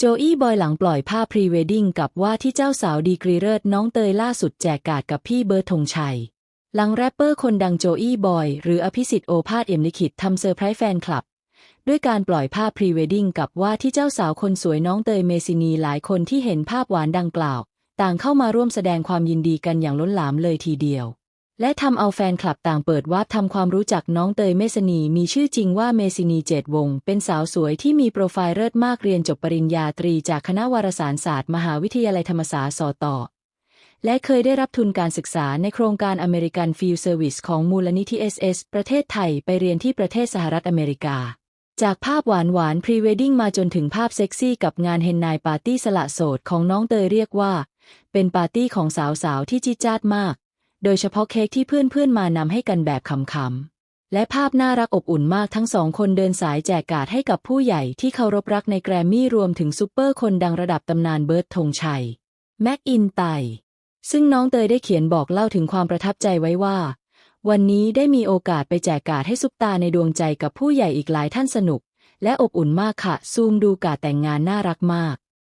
โจอี้บอยหลังปล่อยภาพพรีเวดดิ้งกับว่าที่เจ้าสาวดีกรีเลิศน้องเตยล่าสุดแจกการ์ดกับพี่เบิร์ดธงชัย หลังแรปเปอร์คนดังโจอี้บอย หรืออภิสิทธิ์โอภาสเอี่ยมลิขิตทำเซอร์ไพรส์แฟนคลับ ด้วยการปล่อยภาพพรีเวดดิ้งกับว่าที่เจ้าสาวคนสวยน้องเตยเมซินีหลายคนที่เห็นภาพหวานดังกล่าว ต่างเข้ามาร่วมแสดงความยินดีกันอย่างล้นหลามเลยทีเดียว และทำเอาแฟนคลับต่างเปิดวาร์ปทำความรู้จักน้องเตยเมซนีมีชื่อจริงว่าเมซินีเจตวง เป็นสาวสวยที่มีโปรไฟล์เลิศมากเรียนจบปริญญาตรีจากคณะวารสารศาสตร์มหาวิทยาลัยธรรมศาสตร์สตและเคยได้รับทุนการศึกษาในโครงการ American Field Service ของมูลนิธิ SS ประเทศไทยไปเรียนที่ประเทศสหรัฐอเมริกา จากภาพหวานหวานพรีเวดดิ้งมาจนถึงภาพเซ็กซี่กับงานเฮนนายปาร์ตี้สละโสดของน้องเตยเรียกว่า เป็นปาร์ตี้ของสาวๆที่จิดจ้าดมาก โดยเฉพาะเค้กที่เพื่อนๆมานำให้กันแบบขำๆ และภาพน่ารักอบอุ่นมากทั้งสองคนเดินสายแจกการ์ดให้กับผู้ใหญ่ที่เคารพรักในแกรมมี่รวมถึงซูเปอร์คนดังระดับตำนานเบิร์ดธงชัย แม็กอินไตซึ่งน้องเตยได้เขียนบอกเล่าถึงความประทับใจไว้ว่า วันนี้ได้มีโอกาสไปแจกการ์ดให้ซุปตาในดวงใจกับผู้ใหญ่อีกหลายท่านสนุก และอบอุ่นมากค่ะ ซูมดูการ์ดแต่งงานน่ารักมาก